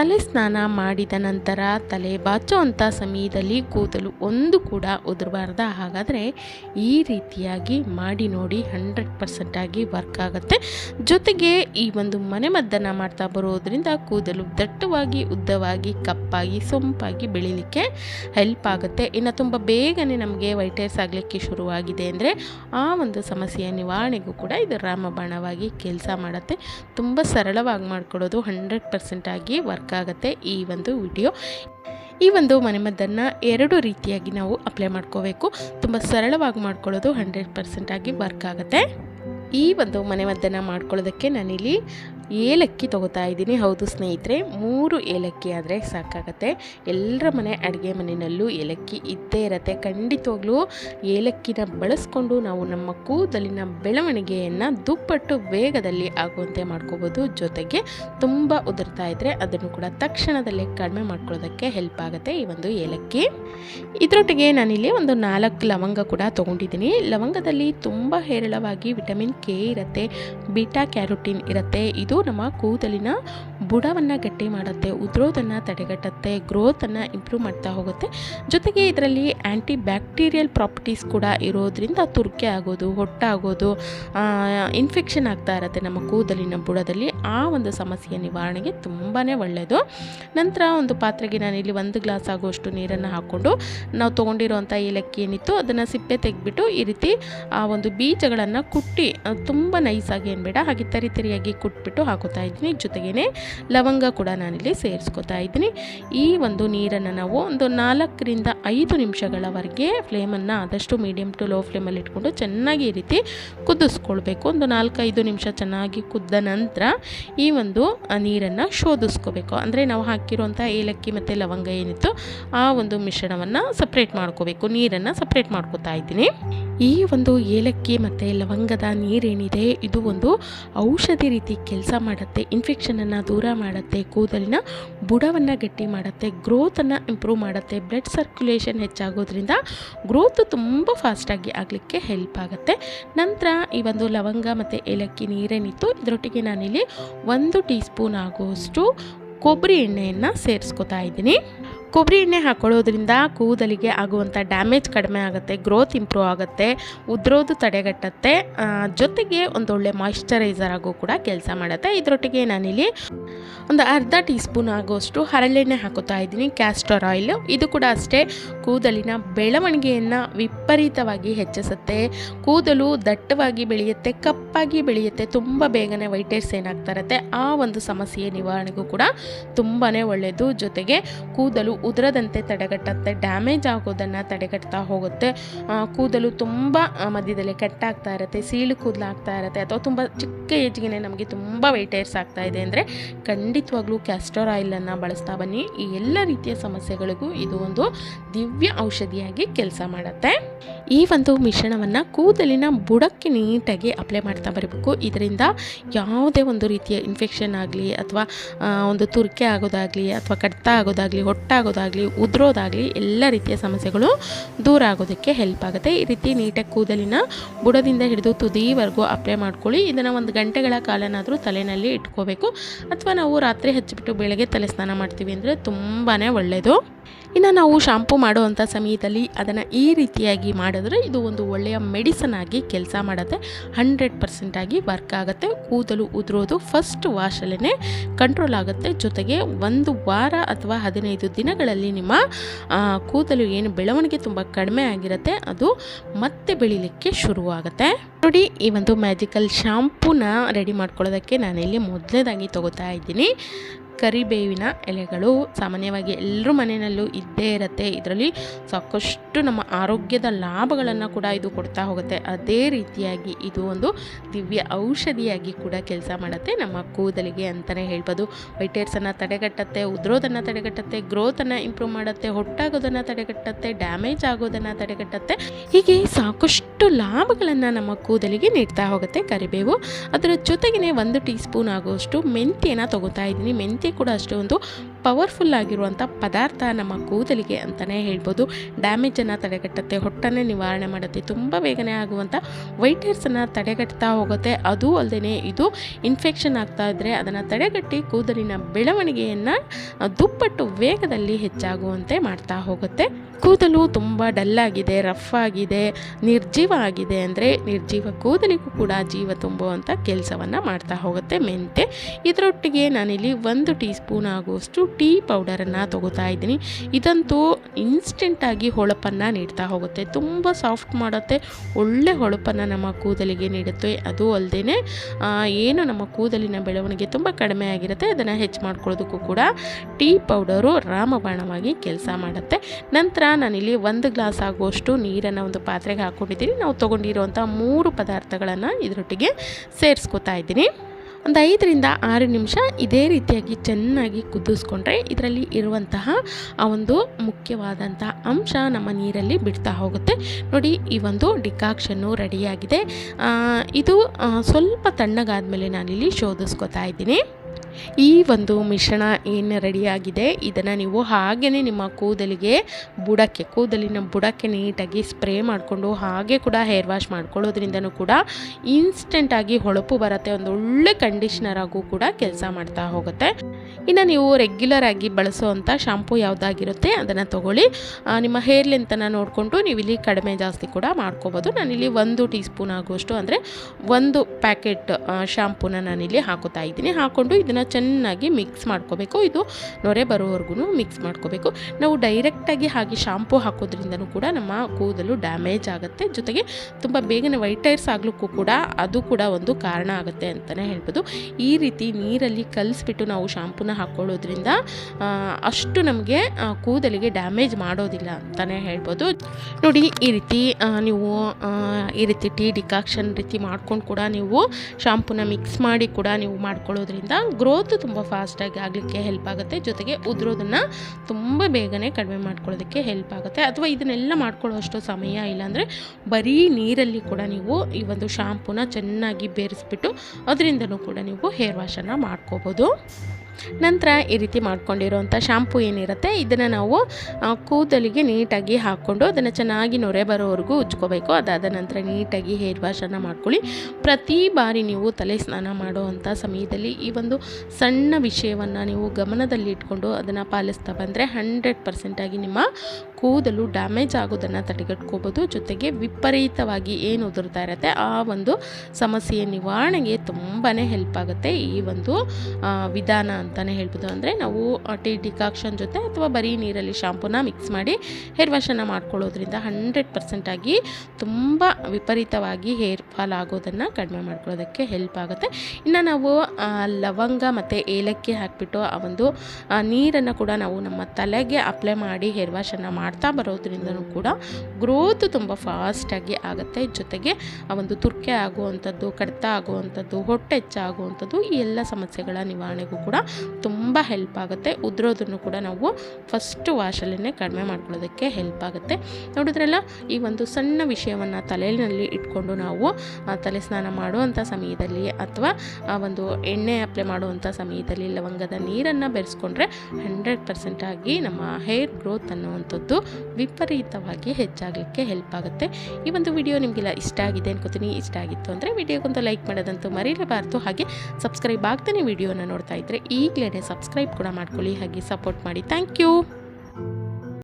ತಲೆ ಸ್ನಾನ ಮಾಡಿದ ನಂತರ ತಲೆ ಬಾಚುವಂಥ ಸಮಯದಲ್ಲಿ ಕೂದಲು ಒಂದು ಕೂಡ ಉದುರಬಾರ್ದ. ಹಾಗಾದರೆ ಈ ರೀತಿಯಾಗಿ ಮಾಡಿ ನೋಡಿ ಹಂಡ್ರೆಡ್ ಪರ್ಸೆಂಟಾಗಿ ವರ್ಕ್ ಆಗುತ್ತೆ. ಜೊತೆಗೆ ಈ ಒಂದು ಮನೆಮದ್ದನ್ನು ಮಾಡ್ತಾ ಬರೋದ್ರಿಂದ ಕೂದಲು ದಟ್ಟವಾಗಿ, ಉದ್ದವಾಗಿ, ಕಪ್ಪಾಗಿ, ಸೊಂಪಾಗಿ ಬೆಳೀಲಿಕ್ಕೆ ಹೆಲ್ಪ್ ಆಗುತ್ತೆ. ಇನ್ನು ತುಂಬ ಬೇಗನೆ ನಮಗೆ ವೈಟ್ ಆಗಲಿಕ್ಕೆ ಶುರುವಾಗಿದೆ ಅಂದರೆ ಆ ಒಂದು ಸಮಸ್ಯೆಯ ನಿವಾರಣೆಗೂ ಕೂಡ ಇದು ರಾಮಬಾಣವಾಗಿ ಕೆಲಸ ಮಾಡುತ್ತೆ. ತುಂಬ ಸರಳವಾಗಿ ಮಾಡಿಕೊಡೋದು ಹಂಡ್ರೆಡ್ ಪರ್ಸೆಂಟಾಗಿ ವರ್ಕ್ ಆಗುತ್ತೆ ಈ ಒಂದು ವಿಡಿಯೋ. ಈ ಒಂದು ಮನೆಮದ್ದನ್ನು ಎರಡು ರೀತಿಯಾಗಿ ನಾವು ಅಪ್ಲೈ ಮಾಡ್ಕೋಬೇಕು. ತುಂಬ ಸರಳವಾಗಿ ಮಾಡ್ಕೊಳ್ಳೋದು ಹಂಡ್ರೆಡ್ ಪರ್ಸೆಂಟಾಗಿ ವರ್ಕ್ ಆಗುತ್ತೆ. ಈ ಒಂದು ಮನೆಮದ್ದನ್ನು ಮಾಡ್ಕೊಳ್ಳೋದಕ್ಕೆ ನಾನಿಲ್ಲಿ ಏಲಕ್ಕಿ ತೊಗೋತಾ ಇದ್ದೀನಿ. ಹೌದು ಸ್ನೇಹಿತರೆ, ಮೂರು ಏಲಕ್ಕಿ ಆದರೆ ಸಾಕಾಗತ್ತೆ. ಎಲ್ಲರ ಮನೆ, ಅಡುಗೆ ಮನೆಯಲ್ಲೂ ಏಲಕ್ಕಿ ಇದ್ದೇ ಇರತ್ತೆ. ಖಂಡಿತವಾಗ್ಲೂ ಏಲಕ್ಕಿನ ಬಳಸ್ಕೊಂಡು ನಾವು ನಮ್ಮ ಕೂದಲಿನ ಬೆಳವಣಿಗೆಯನ್ನು ದುಪ್ಪಟ್ಟು ವೇಗದಲ್ಲಿ ಆಗುವಂತೆ ಮಾಡ್ಕೋಬೋದು. ಜೊತೆಗೆ ತುಂಬ ಉದುರ್ತಾ ಇದ್ದರೆ ಅದನ್ನು ಕೂಡ ತಕ್ಷಣದಲ್ಲೇ ಕಡಿಮೆ ಮಾಡ್ಕೊಳ್ಳೋದಕ್ಕೆ ಹೆಲ್ಪ್ ಆಗುತ್ತೆ ಈ ಒಂದು ಏಲಕ್ಕಿ. ಇದರೊಟ್ಟಿಗೆ ನಾನಿಲ್ಲಿ ಒಂದು ನಾಲ್ಕು ಲವಂಗ ಕೂಡ ತೊಗೊಂಡಿದ್ದೀನಿ. ಲವಂಗದಲ್ಲಿ ತುಂಬ ಹೇರಳವಾಗಿ ವಿಟಮಿನ್ ಕೆ ಇರುತ್ತೆ, ಬೀಟಾ ಕ್ಯಾರೋಟಿನ್ ಇರುತ್ತೆ. ಇದು ನಮ್ಮ ಕೂದಲಿನ ಬುಡವನ್ನು ಗಟ್ಟಿ ಮಾಡುತ್ತೆ ಉದುರೋದನ್ನು ತಡೆಗಟ್ಟುತ್ತೆ ಗ್ರೋತನ್ನು ಇಂಪ್ರೂವ್ ಮಾಡ್ತಾ ಹೋಗುತ್ತೆ. ಜೊತೆಗೆ ಇದರಲ್ಲಿ ಆ್ಯಂಟಿ ಬ್ಯಾಕ್ಟೀರಿಯಲ್ ಪ್ರಾಪರ್ಟೀಸ್ ಕೂಡ ಇರೋದ್ರಿಂದ ತುರ್ಕೆ ಆಗೋದು, ಹೊಟ್ಟಾಗೋದು ಇನ್ಫೆಕ್ಷನ್ ಆಗ್ತಾ ಇರುತ್ತೆ ನಮ್ಮ ಕೂದಲಿನ ಬುಡದಲ್ಲಿ. ಆ ಒಂದು ಸಮಸ್ಯೆಯ ನಿವಾರಣೆಗೆ ತುಂಬಾ ಒಳ್ಳೆಯದು ನಂತರ ಒಂದು ಪಾತ್ರೆಗೆ ನಾನಿಲ್ಲಿ ಒಂದು ಗ್ಲಾಸ್ ಆಗುವಷ್ಟು ನೀರನ್ನು ಹಾಕ್ಕೊಂಡು ನಾವು ತೊಗೊಂಡಿರುವಂಥ ಏಲಕ್ಕಿ ಏನಿತ್ತು ಅದನ್ನು ಸಿಪ್ಪೆ ತೆಗೆದ್ಬಿಟ್ಟು ಈ ರೀತಿ ಆ ಒಂದು ಬೀಜಗಳನ್ನು ಕುಟ್ಟಿ ತುಂಬ ನೈಸಾಗಿ ಏನು ಬೇಡ, ಹಾಗೆ ತರಿ ತರಿಯಾಗಿ ಕುಟ್ಬಿಟ್ಟು ಹಾಕೋತಾ ಇದ್ದೀನಿ. ಜೊತೆಗೇ ಲವಂಗ ಕೂಡ ನಾನಿಲ್ಲಿ ಸೇರಿಸ್ಕೋತಾ ಇದ್ದೀನಿ. ಈ ಒಂದು ನೀರನ್ನು ನಾವು ಒಂದು ನಾಲ್ಕರಿಂದ ಐದು ನಿಮಿಷಗಳವರೆಗೆ ಫ್ಲೇಮನ್ನು ಆದಷ್ಟು ಮೀಡಿಯಮ್ ಟು ಲೋ ಫ್ಲೇಮಲ್ಲಿ ಇಟ್ಕೊಂಡು ಚೆನ್ನಾಗಿ ಈ ರೀತಿ ಕುದಿಸ್ಕೊಳ್ಬೇಕು. ಒಂದು ನಾಲ್ಕೈದು ನಿಮಿಷ ಚೆನ್ನಾಗಿ ಕುದ್ದ ನಂತರ ಈ ಒಂದು ನೀರನ್ನು ಶೋಧಿಸ್ಕೋಬೇಕು. ಅಂದರೆ ನಾವು ಹಾಕಿರುವಂಥ ಏಲಕ್ಕಿ ಮತ್ತು ಲವಂಗ ಏನಿತ್ತು ಆ ಒಂದು ಮಿಶ್ರಣವನ್ನು ಸಪ್ರೇಟ್ ಮಾಡ್ಕೋಬೇಕು. ನೀರನ್ನು ಸಪ್ರೇಟ್ ಮಾಡ್ಕೋತಾ ಇದ್ದೀನಿ. ಈ ಒಂದು ಏಲಕ್ಕಿ ಮತ್ತು ಲವಂಗದ ನೀರೇನಿದೆ, ಇದು ಒಂದು ಔಷಧಿ ರೀತಿ ಕೆಲಸ ಮಾಡುತ್ತೆ ಇನ್ಫೆಕ್ಷನನ್ನು ದೂರ ಮಾಡುತ್ತೆ, ಕೂದಲಿನ ಬುಡವನ್ನು ಗಟ್ಟಿ ಮಾಡುತ್ತೆ ಗ್ರೋತನ್ನು ಇಂಪ್ರೂವ್ ಮಾಡುತ್ತೆ ಬ್ಲಡ್ ಸರ್ಕ್ಯುಲೇಷನ್ ಹೆಚ್ಚಾಗೋದ್ರಿಂದ ಗ್ರೋತ್ ತುಂಬ ಫಾಸ್ಟಾಗಿ ಆಗಲಿಕ್ಕೆ ಹೆಲ್ಪ್ ಆಗುತ್ತೆ. ನಂತರ ಈ ಒಂದು ಲವಂಗ ಮತ್ತು ಏಲಕ್ಕಿ ನೀರೇನಿತ್ತು, ಇದರೊಟ್ಟಿಗೆ ನಾನಿಲ್ಲಿ ಒಂದು ಟೀ ಸ್ಪೂನ್ ಆಗುವಷ್ಟು ಕೊಬ್ಬರಿ ಎಣ್ಣೆಯನ್ನು ಸೇರಿಸ್ಕೊತಾ ಇದ್ದೀನಿ. ಕೊಬ್ಬರಿ ಎಣ್ಣೆ ಹಾಕೊಳ್ಳೋದ್ರಿಂದ ಕೂದಲಿಗೆ ಆಗುವಂಥ ಡ್ಯಾಮೇಜ್ ಕಡಿಮೆ ಆಗುತ್ತೆ ಗ್ರೋತ್ ಇಂಪ್ರೂವ್ ಆಗುತ್ತೆ, ಉದ್ರೋದು ತಡೆಗಟ್ಟುತ್ತೆ ಜೊತೆಗೆ ಒಂದೊಳ್ಳೆ ಮಾಯಿಶ್ಚರೈಸರ್ ಆಗೋ ಕೂಡ ಕೆಲಸ ಮಾಡುತ್ತೆ. ಇದರೊಟ್ಟಿಗೆ ನಾನಿಲ್ಲಿ ಒಂದು ಅರ್ಧ ಟೀ ಸ್ಪೂನ್ ಆಗುವಷ್ಟು ಹರಳೆಣ್ಣೆ ಹಾಕೋತಾ ಇದ್ದೀನಿ ಕ್ಯಾಸ್ಟರ್ ಆಯಿಲ್ ಇದು ಕೂಡ ಅಷ್ಟೇ, ಕೂದಲಿನ ಬೆಳವಣಿಗೆಯನ್ನು ವಿಪರೀತವಾಗಿ ಹೆಚ್ಚಿಸುತ್ತೆ. ಕೂದಲು ದಟ್ಟವಾಗಿ ಬೆಳೆಯುತ್ತೆ, ಕಪ್ಪಾಗಿ ಬೆಳೆಯುತ್ತೆ, ತುಂಬ ಬೇಗನೆ ವೈಟ್ ಹೇರ್ಸ್ ಏನಾಗ್ತಾ ಇರುತ್ತೆ, ಆ ಒಂದು ಸಮಸ್ಯೆಯ ನಿವಾರಣೆಗೂ ಕೂಡ ತುಂಬಾ ಒಳ್ಳೆಯದು ಜೊತೆಗೆ ಕೂದಲು ಉದುರದಂತೆ ತಡೆಗಟ್ಟುತ್ತೆ ಡ್ಯಾಮೇಜ್ ಆಗೋದನ್ನು ತಡೆಗಟ್ತಾ ಹೋಗುತ್ತೆ. ಕೂದಲು ತುಂಬ ಮಧ್ಯದಲ್ಲಿ ಕಟ್ಟಾಗ್ತಾ ಇರುತ್ತೆ, ಸೀಳು ಕೂದಲು ಆಗ್ತಾ ಇರುತ್ತೆ, ಅಥವಾ ತುಂಬ ಚಿಕ್ಕ ಏಜ್ಗೆ ನಮಗೆ ತುಂಬ ವೈಟ್ ಹೇರ್ಸ್ ಆಗ್ತಾ ಇದೆ ಅಂದರೆ ಖಂಡಿತವಾಗ್ಲೂ ಕ್ಯಾಸ್ಟರ್ ಆಯಿಲನ್ನು ಬಳಸ್ತಾ ಬನ್ನಿ. ಈ ಎಲ್ಲ ರೀತಿಯ ಸಮಸ್ಯೆಗಳಿಗೂ ಇದು ಒಂದು ದಿವ್ಯ ಔಷಧಿಯಾಗಿ ಕೆಲಸ ಮಾಡುತ್ತೆ. ಈ ಒಂದು ಮಿಶ್ರಣವನ್ನು ಕೂದಲಿನ ಬುಡಕ್ಕೆ ನೀಟಾಗಿ ಅಪ್ಲೈ ಮಾಡ್ತಾ ಬರಬೇಕು. ಇದರಿಂದ ಯಾವುದೇ ಒಂದು ರೀತಿಯ ಇನ್ಫೆಕ್ಷನ್ ಆಗಲಿ, ಅಥವಾ ಒಂದು ತುರ್ಕೆ ಆಗೋದಾಗಲಿ, ಅಥವಾ ಕಡ್ತ ಆಗೋದಾಗಲಿ, ಹೊಟ್ಟಾಗೋದಾಗಲಿ ಉದುರೋದಾಗಲಿ ಎಲ್ಲ ರೀತಿಯ ಸಮಸ್ಯೆಗಳು ದೂರ ಆಗೋದಕ್ಕೆ ಹೆಲ್ಪ್ ಆಗುತ್ತೆ. ಈ ರೀತಿ ನೀಟಾಗಿ ಕೂದಲಿನ ಬುಡದಿಂದ ಹಿಡಿದು ತುದಿವರೆಗೂ ಅಪ್ಲೈ ಮಾಡ್ಕೊಳ್ಳಿ. ಇದನ್ನು ಒಂದು ಗಂಟೆಗಳ ಕಾಲನಾದರೂ ತಲೆಯಲ್ಲಿ ಇಟ್ಕೋಬೇಕು. ಅಥವಾ ನಾವು ರಾತ್ರಿ ಹಚ್ಚಿಬಿಟ್ಟು ಬೆಳಗ್ಗೆ ತಲೆ ಸ್ನಾನ ಮಾಡ್ತೀವಿ ಅಂದರೆ ತುಂಬಾ ಒಳ್ಳೆಯದು ಇನ್ನು ನಾವು ಶಾಂಪು ಮಾಡುವಂಥ ಸಮಯದಲ್ಲಿ ಅದನ್ನು ಈ ರೀತಿಯಾಗಿ ಮಾಡಿದ್ರೆ ಇದು ಒಂದು ಒಳ್ಳೆಯ ಮೆಡಿಸನ್ ಆಗಿ ಕೆಲಸ ಮಾಡುತ್ತೆ. ಹಂಡ್ರೆಡ್ ಪರ್ಸೆಂಟಾಗಿ ವರ್ಕ್ ಆಗುತ್ತೆ. ಕೂದಲು ಉದುರೋದು ಫಸ್ಟ್ ವಾಶಲ್ಲೇ ಕಂಟ್ರೋಲ್ ಆಗುತ್ತೆ. ಜೊತೆಗೆ ಒಂದು ವಾರ ಅಥವಾ ಹದಿನೈದು ದಿನಗಳಲ್ಲಿ ನಿಮ್ಮ ಕೂದಲು ಏನು ಬೆಳವಣಿಗೆ ತುಂಬ ಕಡಿಮೆ ಆಗಿರುತ್ತೆ, ಅದು ಮತ್ತೆ ಬೆಳಿಲಿಕ್ಕೆ ಶುರುವಾಗುತ್ತೆ. ನೋಡಿ, ಈ ಒಂದು ಮ್ಯಾಜಿಕಲ್ ಶಾಂಪೂನ ರೆಡಿ ಮಾಡ್ಕೊಳ್ಳೋದಕ್ಕೆ ನಾನಿಲ್ಲಿ ಮೊದಲನೇದಾಗಿ ತಗೋತಾ ಇದ್ದೀನಿ. ಕರಿಬೇವಿನ ಎಲೆಗಳು ಸಾಮಾನ್ಯವಾಗಿ ಎಲ್ಲರ ಮನೆಯಲ್ಲೂ ಇದ್ದೇ ಇರುತ್ತೆ. ಇದರಲ್ಲಿ ಸಾಕಷ್ಟು ನಮ್ಮ ಆರೋಗ್ಯದ ಲಾಭಗಳನ್ನು ಕೂಡ ಇದು ಕೊಡ್ತಾ ಹೋಗುತ್ತೆ. ಅದೇ ರೀತಿಯಾಗಿ ಇದು ಒಂದು ದಿವ್ಯ ಔಷಧಿಯಾಗಿ ಕೂಡ ಕೆಲಸ ಮಾಡುತ್ತೆ ನಮ್ಮ ಕೂದಲಿಗೆ ಅಂತಲೇ ಹೇಳ್ಬೋದು. ವೈಟೇರ್ಸನ್ನು ತಡೆಗಟ್ಟುತ್ತೆ, ಉದ್ರೋದನ್ನು ತಡೆಗಟ್ಟುತ್ತೆ ಗ್ರೋತನ್ನು ಇಂಪ್ರೂವ್ ಮಾಡುತ್ತೆ, ಹೊಟ್ಟಾಗೋದನ್ನು ತಡೆಗಟ್ಟುತ್ತೆ, ಡ್ಯಾಮೇಜ್ ಆಗೋದನ್ನು ತಡೆಗಟ್ಟುತ್ತೆ. ಹೀಗೆ ಸಾಕಷ್ಟು ಲಾಭಗಳನ್ನು ನಮ್ಮ ಕೂದಲಿಗೆ ನೀಡ್ತಾ ಹೋಗುತ್ತೆ ಕರಿಬೇವು. ಅದರ ಜೊತೆಗೆ ಒಂದು ಟೀ ಸ್ಪೂನ್ ಆಗುವಷ್ಟು ಮೆಂತ್ಯನ ತಗೋತಾ ಇದ್ದೀನಿ. ಮೆಂತ್ಯ ಕೂಡ ಅಷ್ಟೇ ಒಂದು ಪವರ್ಫುಲ್ ಆಗಿರುವಂಥ ಪದಾರ್ಥ ನಮ್ಮ ಕೂದಲಿಗೆ ಅಂತಲೇ ಹೇಳ್ಬೋದು. ಡ್ಯಾಮೇಜನ್ನು ತಡೆಗಟ್ಟುತ್ತೆ, ಹೊಟ್ಟನ್ನೇ ನಿವಾರಣೆ ಮಾಡುತ್ತೆ, ತುಂಬ ಬೇಗನೆ ಆಗುವಂಥ ವೈಟ್ ಹೇರ್ಸನ್ನು ತಡೆಗಟ್ತಾ ಹೋಗುತ್ತೆ. ಅದು ಅಲ್ಲದೆ ಇದು ಇನ್ಫೆಕ್ಷನ್ ಆಗ್ತಾ ಇದ್ದರೆ ಅದನ್ನು ತಡೆಗಟ್ಟಿ ಕೂದಲಿನ ಬೆಳವಣಿಗೆಯನ್ನು ದುಪ್ಪಟ್ಟು ವೇಗದಲ್ಲಿ ಹೆಚ್ಚಾಗುವಂತೆ ಮಾಡ್ತಾ ಹೋಗುತ್ತೆ. ಕೂದಲು ತುಂಬ ಡಲ್ಲಾಗಿದೆ ರಫ್ ಆಗಿದೆ, ನಿರ್ಜೀವ ಆಗಿದೆ ಅಂದರೆ ನಿರ್ಜೀವ ಕೂದಲಿಗೂ ಕೂಡ ಜೀವ ತುಂಬುವಂಥ ಕೆಲಸವನ್ನು ಮಾಡ್ತಾ ಹೋಗುತ್ತೆ ಮೆಂತೆ. ಇದರೊಟ್ಟಿಗೆ ನಾನಿಲ್ಲಿ ಒಂದು ಟೀ ಸ್ಪೂನ್ ಆಗುವಷ್ಟು ಟೀ ಪೌಡರನ್ನು ತೊಗೋತಾ ಇದ್ದೀನಿ. ಇದಂತೂ ಇನ್ಸ್ಟೆಂಟಾಗಿ ಹೊಳಪನ್ನು ನೀಡ್ತಾ ಹೋಗುತ್ತೆ. ತುಂಬ ಸಾಫ್ಟ್ ಮಾಡುತ್ತೆ. ಒಳ್ಳೆ ಹೊಳಪನ್ನು ನಮ್ಮ ಕೂದಲಿಗೆ ನೀಡುತ್ತೆ. ಅದು ಅಲ್ಲದೇ ಏನು ನಮ್ಮ ಕೂದಲಿನ ಬೆಳವಣಿಗೆ ತುಂಬ ಕಡಿಮೆ ಆಗಿರುತ್ತೆ. ಅದನ್ನು ಹೆಚ್ಚು ಮಾಡ್ಕೊಳ್ಳೋದಕ್ಕೂ ಕೂಡ ಟೀ ಪೌಡರು ರಾಮಬಾಣವಾಗಿ ಕೆಲಸ ಮಾಡುತ್ತೆ. ನಂತರ ನಾನಿಲ್ಲಿ ಒಂದು ಗ್ಲಾಸ್ ಆಗುವಷ್ಟು ನೀರನ್ನು ಒಂದು ಪಾತ್ರೆಗೆ ಹಾಕ್ಕೊಂಡಿದ್ದೀನಿ ನಾವು ತೊಗೊಂಡಿರುವಂಥ ಮೂರು ಪದಾರ್ಥಗಳನ್ನು ಇದರೊಟ್ಟಿಗೆ ಸೇರಿಸ್ಕೊತಾ ಇದ್ದೀನಿ. ಒಂದು ಐದರಿಂದ ಆರು ನಿಮಿಷ ಇದೇ ರೀತಿಯಾಗಿ ಚೆನ್ನಾಗಿ ಕುದಿಸ್ಕೊಂಡ್ರೆ ಇದರಲ್ಲಿ ಇರುವಂತಹ ಆ ಒಂದು ಮುಖ್ಯವಾದಂತಹ ಅಂಶ ನಮ್ಮ ನೀರಲ್ಲಿ ಬಿಡ್ತಾ ಹೋಗುತ್ತೆ. ನೋಡಿ, ಈ ಒಂದು ಡಿಕಾಕ್ಷನ್ನು ರೆಡಿಯಾಗಿದೆ. ಇದು ಸ್ವಲ್ಪ ತಣ್ಣಗಾದ ಮೇಲೆ ನಾನಿಲ್ಲಿ ಶೋಧಿಸ್ಕೊತಾ ಇದ್ದೀನಿ. ಈ ಒಂದು ಮಿಶ್ರಣ ಏನು ರೆಡಿಯಾಗಿದೆ, ಇದನ್ನು ನೀವು ಹಾಗೆಯೇ ನಿಮ್ಮ ಕೂದಲಿಗೆ ಬುಡಕ್ಕೆ, ಕೂದಲಿನ ಬುಡಕ್ಕೆ ನೀಟಾಗಿ ಸ್ಪ್ರೇ ಮಾಡಿಕೊಂಡು ಹಾಗೆ ಕೂಡ ಹೇರ್ ವಾಶ್ ಮಾಡ್ಕೊಳ್ಳೋದ್ರಿಂದನೂ ಕೂಡ ಇನ್ಸ್ಟೆಂಟಾಗಿ ಹೊಳಪು ಬರುತ್ತೆ, ಒಂದು ಒಳ್ಳೆ ಕಂಡೀಷ್ನರ್ ಆಗೂ ಕೂಡ ಕೆಲಸ ಮಾಡ್ತಾ ಹೋಗುತ್ತೆ. ಇನ್ನು ನೀವು ರೆಗ್ಯುಲರ್ ಆಗಿ ಬಳಸುವಂಥ ಶಾಂಪೂ ಯಾವುದಾಗಿರುತ್ತೆ ಅದನ್ನು ತೊಗೊಳ್ಳಿ. ನಿಮ್ಮ ಹೇರ್ ಲೆಂತನ್ನು ನೋಡಿಕೊಂಡು ನೀವು ಇಲ್ಲಿ ಕಡಿಮೆ ಜಾಸ್ತಿ ಕೂಡ ಮಾಡ್ಕೋಬೋದು. ನಾನಿಲ್ಲಿ ಒಂದು ಟೀ ಸ್ಪೂನ್ ಆಗುವಷ್ಟು ಅಂದರೆ ಒಂದು ಪ್ಯಾಕೆಟ್ ಶಾಂಪೂನ ನಾನಿಲ್ಲಿ ಹಾಕೋತಾ ಇದ್ದೀನಿ. ಹಾಕ್ಕೊಂಡು ಇದನ್ನು ಚೆನ್ನಾಗಿ ಮಿಕ್ಸ್ ಮಾಡ್ಕೋಬೇಕು. ಇದು ನೊರೆ ಬರೋವರೆಗೂ ಮಿಕ್ಸ್ ಮಾಡ್ಕೋಬೇಕು. ನಾವು ಡೈರೆಕ್ಟಾಗಿ ಹಾಗೆ ಶಾಂಪೂ ಹಾಕೋದ್ರಿಂದನೂ ಕೂಡ ನಮ್ಮ ಕೂದಲು ಡ್ಯಾಮೇಜ್ ಆಗುತ್ತೆ. ಜೊತೆಗೆ ತುಂಬ ಬೇಗನೆ ವೈಟ್ ಟೈರ್ಸ್ ಆಗ್ಲಿಕ್ಕೂ ಕೂಡ ಅದು ಕೂಡ ಒಂದು ಕಾರಣ ಆಗುತ್ತೆ ಅಂತಲೇ ಹೇಳ್ಬೋದು. ಈ ರೀತಿ ನೀರಲ್ಲಿ ಕಲಿಸ್ಬಿಟ್ಟು ನಾವು ಶಾಂಪೂನ ಹಾಕ್ಕೊಳ್ಳೋದ್ರಿಂದ ಅಷ್ಟು ನಮಗೆ ಕೂದಲಿಗೆ ಡ್ಯಾಮೇಜ್ ಮಾಡೋದಿಲ್ಲ ಅಂತಲೇ ಹೇಳ್ಬೋದು. ನೋಡಿ, ಈ ರೀತಿ ನೀವು ಈ ರೀತಿ ಟೀ ಡಿಕಾಕ್ಷನ್ ರೀತಿ ಮಾಡ್ಕೊಂಡು ಕೂಡ ನೀವು ಶಾಂಪೂನ ಮಿಕ್ಸ್ ಮಾಡಿ ಕೂಡ ನೀವು ಮಾಡ್ಕೊಳ್ಳೋದ್ರಿಂದ ಗ್ರೋತ್ ತುಂಬ ಫಾಸ್ಟಾಗಿ ಆಗಲಿಕ್ಕೆ ಹೆಲ್ಪ್ ಆಗುತ್ತೆ. ಜೊತೆಗೆ ಉದುರೋದನ್ನು ತುಂಬ ಬೇಗನೆ ಕಡಿಮೆ ಮಾಡ್ಕೊಳ್ಳೋದಕ್ಕೆ ಹೆಲ್ಪ್ ಆಗುತ್ತೆ. ಅಥವಾ ಇದನ್ನೆಲ್ಲ ಮಾಡ್ಕೊಳ್ಳೋಷ್ಟು ಸಮಯ ಇಲ್ಲಾಂದರೆ ಬರೀ ನೀರಲ್ಲಿ ಕೂಡ ನೀವು ಈ ಒಂದು ಶಾಂಪೂನ ಚೆನ್ನಾಗಿ ಬೇರಿಸ್ಬಿಟ್ಟು ಅದರಿಂದನೂ ಕೂಡ ನೀವು ಹೇರ್ ವಾಶನ್ನು ಮಾಡ್ಕೋಬೋದು. ನಂತರ ಈ ರೀತಿ ಮಾಡ್ಕೊಂಡಿರೋಂಥ ಶಾಂಪೂ ಏನಿರುತ್ತೆ, ಇದನ್ನು ನಾವು ಕೂದಲಿಗೆ ನೀಟಾಗಿ ಹಾಕ್ಕೊಂಡು ಅದನ್ನು ಚೆನ್ನಾಗಿ ನೊರೆ ಬರೋವರೆಗೂ ಉಜ್ಕೋಬೇಕು. ಅದಾದ ನಂತರ ನೀಟಾಗಿ ಹೇರ್ ವಾಶನ್ನು ಮಾಡ್ಕೊಳ್ಳಿ. ಪ್ರತಿ ಬಾರಿ ನೀವು ತಲೆ ಸ್ನಾನ ಮಾಡುವಂಥ ಸಮಯದಲ್ಲಿ ಈ ಒಂದು ಸಣ್ಣ ವಿಷಯವನ್ನು ನೀವು ಗಮನದಲ್ಲಿ ಇಟ್ಕೊಂಡು ಅದನ್ನು ಪಾಲಿಸ್ತಾ ಬಂದರೆ ಹಂಡ್ರೆಡ್ ಪರ್ಸೆಂಟಾಗಿ ನಿಮ್ಮ ಕೂದಲು ಡ್ಯಾಮೇಜ್ ಆಗೋದನ್ನು ತಡೆಗಟ್ಕೋಬೋದು. ಜೊತೆಗೆ ವಿಪರೀತವಾಗಿ ಏನು ಉದುರ್ತಾ ಇರುತ್ತೆ, ಆ ಒಂದು ಸಮಸ್ಯೆಯ ನಿವಾರಣೆಗೆ ತುಂಬಾ ಹೆಲ್ಪ್ ಆಗುತ್ತೆ. ಈ ಒಂದು ವಿಧಾನ ಅಂತಲೇ ಹೇಳ್ಬೋದು ಅಂದರೆ ನಾವು ಟಿ, ಡಿಕಾಕ್ಷನ್ ಜೊತೆ ಅಥವಾ ಬರೀ ನೀರಲ್ಲಿ ಶಾಂಪೂನ ಮಿಕ್ಸ್ ಮಾಡಿ ಹೇರ್ ವಾಶನ್ನು ಮಾಡ್ಕೊಳ್ಳೋದ್ರಿಂದ ಹಂಡ್ರೆಡ್ ಪರ್ಸೆಂಟಾಗಿ ತುಂಬ ವಿಪರೀತವಾಗಿ ಹೇರ್ ಫಾಲ್ ಆಗೋದನ್ನು ಕಡಿಮೆ ಮಾಡ್ಕೊಳ್ಳೋದಕ್ಕೆ ಹೆಲ್ಪ್ ಆಗುತ್ತೆ. ಇನ್ನು ನಾವು ಲವಂಗ ಮತ್ತು ಏಲಕ್ಕಿ ಹಾಕಿಬಿಟ್ಟು ಆ ಒಂದು ನೀರನ್ನು ಕೂಡ ನಾವು ನಮ್ಮ ತಲೆಗೆ ಅಪ್ಲೈ ಮಾಡಿ ಹೇರ್ ವಾಶನ್ನು ಮಾಡ್ತಾ ಬರೋದ್ರಿಂದನೂ ಕೂಡ ಗ್ರೋತ್ ತುಂಬ ಫಾಸ್ಟಾಗಿ ಆಗುತ್ತೆ. ಜೊತೆಗೆ ಆ ಒಂದು ತುರ್ಕೆ ಆಗುವಂಥದ್ದು, ಕಡಿತ ಆಗುವಂಥದ್ದು ಹೊಟ್ಟೆ ಹೆಚ್ಚಾಗುವಂಥದ್ದು ಈ ಎಲ್ಲ ಸಮಸ್ಯೆಗಳ ನಿವಾರಣೆಗೂ ಕೂಡ ತುಂಬ ಹೆಲ್ಪ್ ಆಗುತ್ತೆ. ಉದುರೋದನ್ನು ಕೂಡ ನಾವು ಫಸ್ಟ್ ವಾಶಲ್ಲೇ ಕಡಿಮೆ ಮಾಡ್ಕೊಳ್ಳೋದಕ್ಕೆ ಹೆಲ್ಪ್ ಆಗುತ್ತೆ. ನೋಡಿದ್ರಲ್ಲ, ಈ ಒಂದು ಸಣ್ಣ ವಿಷಯವನ್ನು ತಲೆಯಲ್ಲಿ ಇಟ್ಕೊಂಡು ನಾವು ತಲೆ ಸ್ನಾನ ಮಾಡುವಂಥ ಸಮಯದಲ್ಲಿ ಅಥವಾ ಆ ಒಂದು ಎಣ್ಣೆ ಅಪ್ಲೈ ಮಾಡುವಂಥ ಸಮಯದಲ್ಲಿ ಲವಂಗದ ನೀರನ್ನು ಬೆರೆಸ್ಕೊಂಡ್ರೆ ಹಂಡ್ರೆಡ್ ಪರ್ಸೆಂಟಾಗಿ ನಮ್ಮ ಹೇರ್ ಗ್ರೋತ್ ಅನ್ನುವಂಥದ್ದು ವಿಪರೀತವಾಗಿ ಹೆಚ್ಚಾಗಲಿಕ್ಕೆ ಹೆಲ್ಪ್ ಆಗುತ್ತೆ. ಈ ಒಂದು ವಿಡಿಯೋ ನಿಮಗೆಲ್ಲ ಇಷ್ಟ ಆಗಿದೆ ಅನ್ಕೋತೀನಿ. ಇಷ್ಟ ಆಗಿತ್ತು ಅಂದರೆ ವಿಡಿಯೋಗೊಂದು ಲೈಕ್ ಮಾಡೋದಂತೂ ಮರೀಲೇಬಾರ್ದು ಹಾಗೆ ಸಬ್ಸ್ಕ್ರೈಬ್ ಆಗ್ತಾನೆ ವಿಡಿಯೋನ ನೋಡ್ತಾ ಇದ್ದರೆ ಈಗಲೇ ಸಬ್ಸ್ಕ್ರೈಬ್ ಕೂಡ ಮಾಡ್ಕೊಳ್ಳಿ. ಹಾಗೆ ಸಪೋರ್ಟ್ ಮಾಡಿ. Thank you